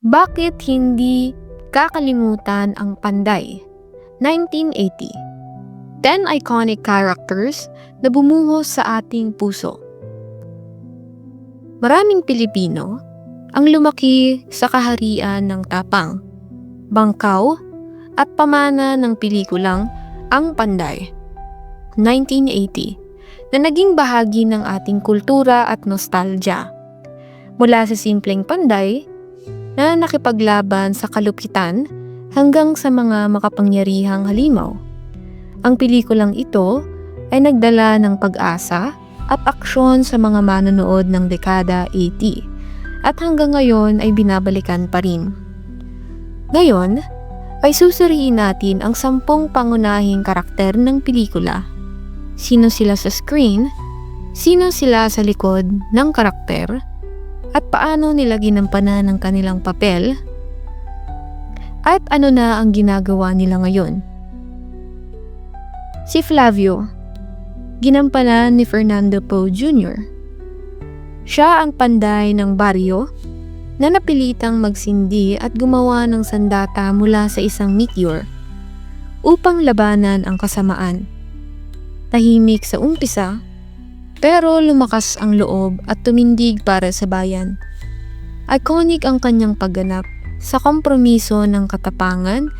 Bakit hindi kakalimutan ang Panday? 1980 10 iconic characters na bumuhos sa ating puso. Maraming Pilipino ang lumaki sa kaharian ng tapang, bangkaw, at pamana ng pelikulang Ang Panday, 1980, na naging bahagi ng ating kultura at nostalgia. Mula sa simpleng panday na nakipaglaban sa kalupitan hanggang sa mga makapangyarihang halimaw. Ang pelikulang ito ay nagdala ng pag-asa at aksyon sa mga manonood ng dekada 80 at hanggang ngayon ay binabalikan pa rin. Ngayon, ay susuriin natin ang sampung pangunahing karakter ng pelikula. Sino sila sa screen, sino sila sa likod ng karakter, at paano nila ginampanan ang kanilang papel, at ano na ang ginagawa nila ngayon. Si Flavio, ginampanan ni Fernando Poe Jr. Siya ang panday ng baryo na napilitang magsindi at gumawa ng sandata mula sa isang meteor upang labanan ang kasamaan. Tahimik sa umpisa, pero lumakas ang loob at tumindig para sa bayan. Iconic ang kanyang pagganap sa kompromiso ng katapangan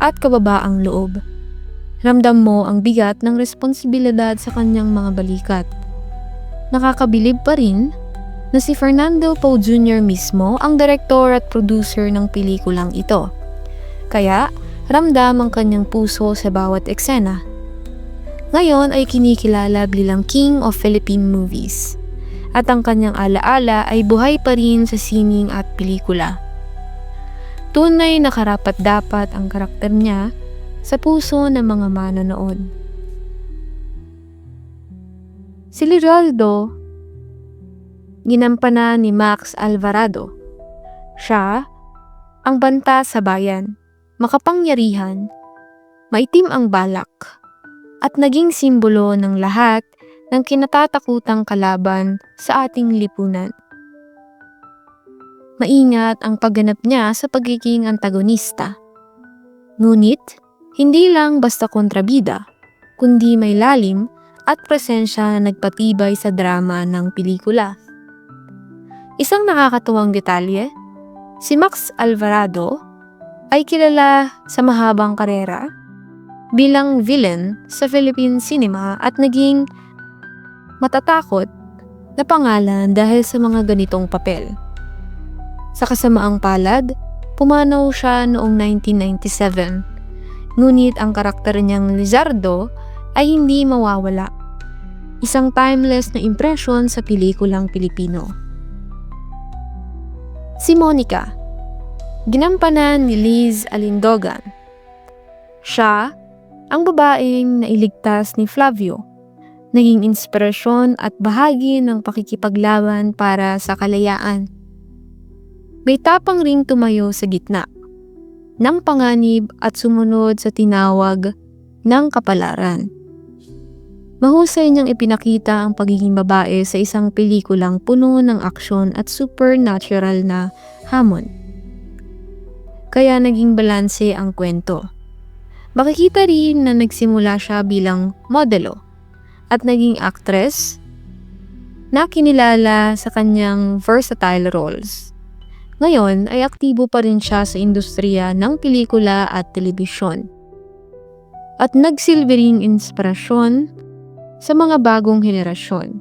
at kababaang loob. Ramdam mo ang bigat ng responsibilidad sa kanyang mga balikat. Nakakabilib pa rin na si Fernando Poe Jr. mismo ang direktor at producer ng pelikulang ito. Kaya, ramdam ang kanyang puso sa bawat eksena. Ngayon ay kinikilala bilang King of Philippine Movies. At ang kanyang alaala ay buhay pa rin sa sining at pelikula. Tunay na karapat dapat ang karakter niya sa puso ng mga manonood. Si Liraldo ginampanan ni Max Alvarado. Siya ang banta sa bayan, makapangyarihan, maitim ang balak, at naging simbolo ng lahat ng kinatatakutang kalaban sa ating lipunan. Maingat ang pagganap niya sa pagiging antagonista. Ngunit, hindi lang basta kontrabida, kundi may lalim at presensya na nagpatibay sa drama ng pelikula. Isang nakakatuwang detalye, si Max Alvarado ay kilala sa mahabang karera bilang villain sa Philippine cinema at naging matatakot na pangalan dahil sa mga ganitong papel. Sa kasamaang palad, pumanaw siya noong 1997. Ngunit ang karakter niyang Lizardo ay hindi mawawala. Isang timeless na impresyon sa pelikulang Pilipino. Si Monica, ginampanan ni Liz Alindogan. Siya ang babaeng nailigtas ni Flavio, naging inspirasyon at bahagi ng pakikipaglaban para sa kalayaan. May tapang ring tumayo sa gitna ng panganib at sumunod sa tinawag ng kapalaran. Mahusay niyang ipinakita ang pagiging babae sa isang pelikulang puno ng aksyon at supernatural na hamon. Kaya naging balanse ang kwento. Makikita rin na nagsimula siya bilang modelo at naging actress na kinilala sa kanyang versatile roles. Ngayon ay aktibo pa rin siya sa industriya ng pelikula at telebisyon. At nagsilbi ring inspirasyon sa mga bagong henerasyon.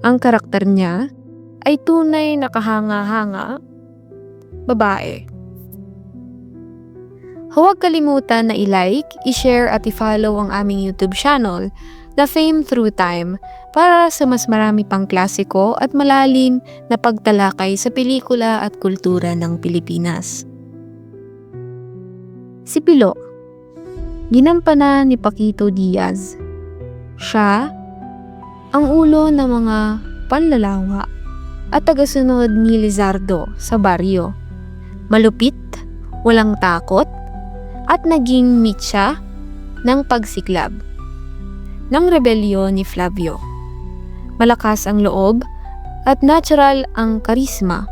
Ang karakter niya ay tunay na kahanga-hanga, babae. Huwag kalimutan na i-like, i-share at i-follow ang aming YouTube channel, The Fame Through Time, para sa mas marami pang klasiko at malalim na pagtalakay sa pelikula at kultura ng Pilipinas. Si Pilo Ginampanan ni Paquito Diaz siya ang ulo ng mga panlalawa at tagasunod ni Lizardo sa baryo. Malupit, walang takot, at naging mitya ng pagsiklab ng rebelyon ni Flavio. Malakas ang loob at natural ang karisma.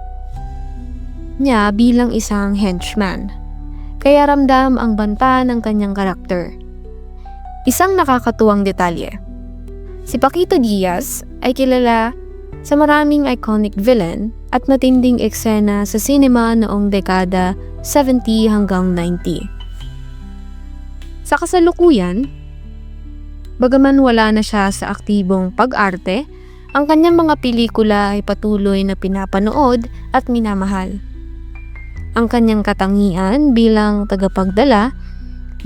niya bilang isang henchman. Kaya ramdam ang banta ng kanyang karakter. Isang nakakatuwang detalye. Si Paquito Diaz ay kilala sa maraming iconic villain at matinding eksena sa sinema noong dekada 70 hanggang 90. Sa kasalukuyan, bagaman wala na siya sa aktibong pag-arte, ang kanyang mga pelikula ay patuloy na pinapanood at minamahal. Ang kanyang katangian bilang tagapagdala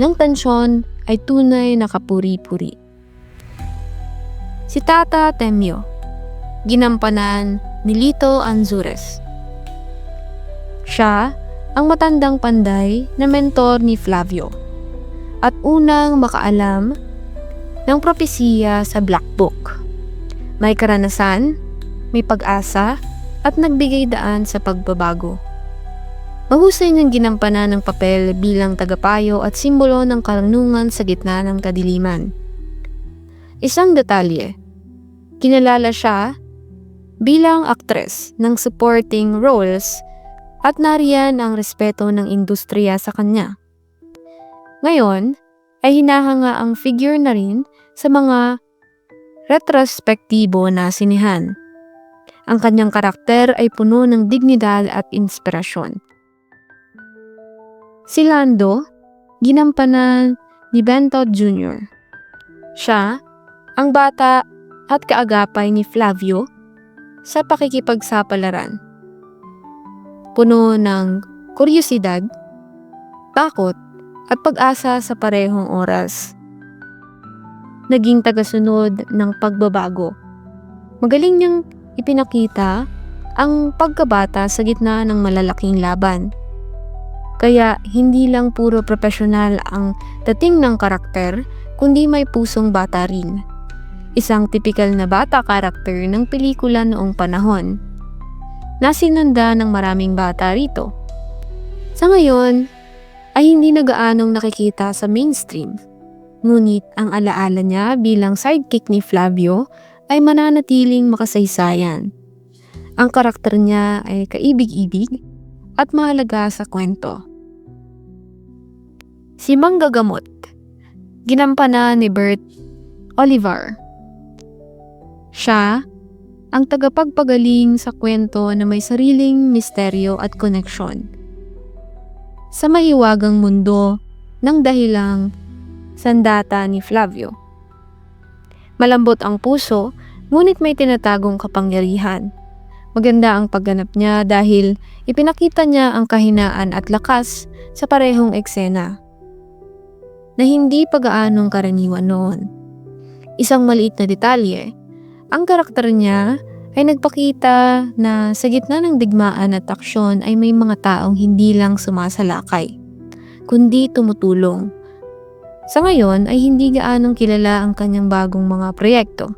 ng tensyon ay tunay na kapuri-puri. Si Tata Temyo, ginampanan ni Lito Anzures. Siya ang matandang panday na mentor ni Flavio at unang makaalam ng propesiya sa Black Book. May karanasan, may pag-asa, at nagbigay daan sa pagbabago. Mahusay niyang ginampanan ng papel bilang tagapayo at simbolo ng karunungan sa gitna ng kadiliman. Isang detalye, kinalala siya bilang aktres ng supporting roles at nariyan ang respeto ng industriya sa kanya. Ngayon, ay hinahanga ang figure na rin sa mga retrospektibo na sinihan. Ang kanyang karakter ay puno ng dignidad at inspirasyon. Si Lando, ginampanan ni Bento Jr. Siya, ang bata at kaagapay ni Flavio sa pakikipagsapalaran. Puno ng kuryosidad, takot, at pag-asa sa parehong oras naging tagasunod ng pagbabago. Magaling niyang ipinakita ang pagkabata sa gitna ng malalaking laban. Kaya hindi lang puro profesional ang dating ng karakter, kundi may pusong bata rin. Isang tipikal na bata karakter ng pelikula noong panahon. Nasinunda ng maraming bata rito. Sa ngayon, ay hindi na gaanong nakikita sa mainstream Ngunit ang alaala niya bilang sidekick ni Flavio ay mananatiling makasaysayan. Ang karakter niya ay kaibig-ibig at mahalaga sa kwento. Si Manggagamot, ginampanan ni Bert Oliver. Siya ang tagapagpagaling sa kwento na may sariling misteryo at koneksyon. Sa maiwagang mundo ng dahilang sandata ni Flavio. Malambot ang puso, ngunit may tinatagong kapangyarihan. Maganda ang pagganap niya dahil ipinakita niya ang kahinaan at lakas sa parehong eksena na hindi pag-aanong karaniwan noon. Isang maliit na detalye, ang karakter niya ay nagpakita na sa gitna ng digmaan at aksyon ay may mga taong hindi lang sumasalakay, kundi tumutulong sa ngayon ay hindi gaanong kilala ang kanyang bagong mga proyekto.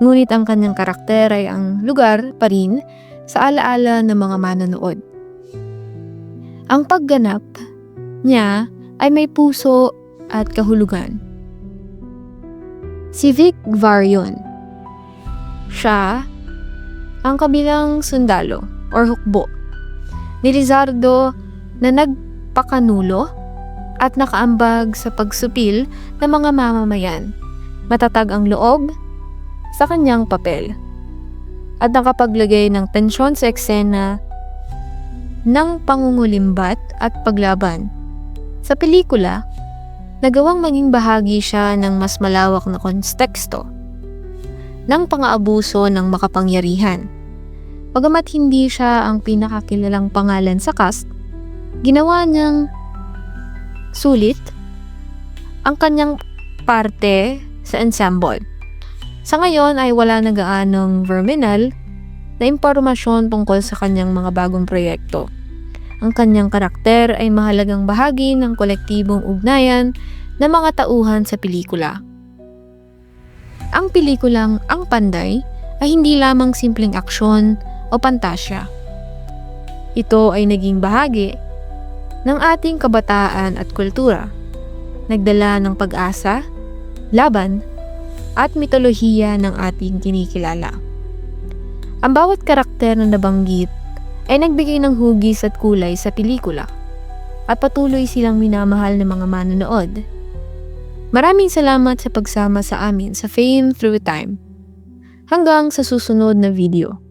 Ngunit ang kanyang karakter ay ang lugar pa rin sa alaala ng mga manonood. Ang pagganap niya ay may puso at kahulugan. Si Vic Varion. Siya ang kabilang sundalo or hukbo ni Lizardo na nagpakanulo at nakaambag sa pagsupil ng mga mamamayan. Matatag ang loob sa kanyang papel at nakapaglagay ng tensyon sa eksena ng pangungulimbat at paglaban. Sa pelikula, nagawang maging bahagi siya ng mas malawak na konteksto ng pang-aabuso ng makapangyarihan. Pagamat hindi siya ang pinakakilalang pangalan sa cast, ginawa niyang Sulit ang kanyang parte sa ensemble. Sa ngayon ay wala na gaanong verminal na impormasyon tungkol sa kanyang mga bagong proyekto. Ang kanyang karakter ay mahalagang bahagi ng kolektibong ugnayan ng mga tauhan sa pelikula. Ang pelikulang Ang Panday ay hindi lamang simpleng aksyon o pantasya. Ito ay naging bahagi ng ating kabataan at kultura. Nagdala ng pag-asa, laban, at mitolohiya ng ating kinikilala. Ang bawat karakter na nabanggit ay nagbigay ng hugis at kulay sa pelikula at patuloy silang minamahal ng mga manonood. Maraming salamat sa pagsama sa amin sa Fame Through Time. Hanggang sa susunod na video.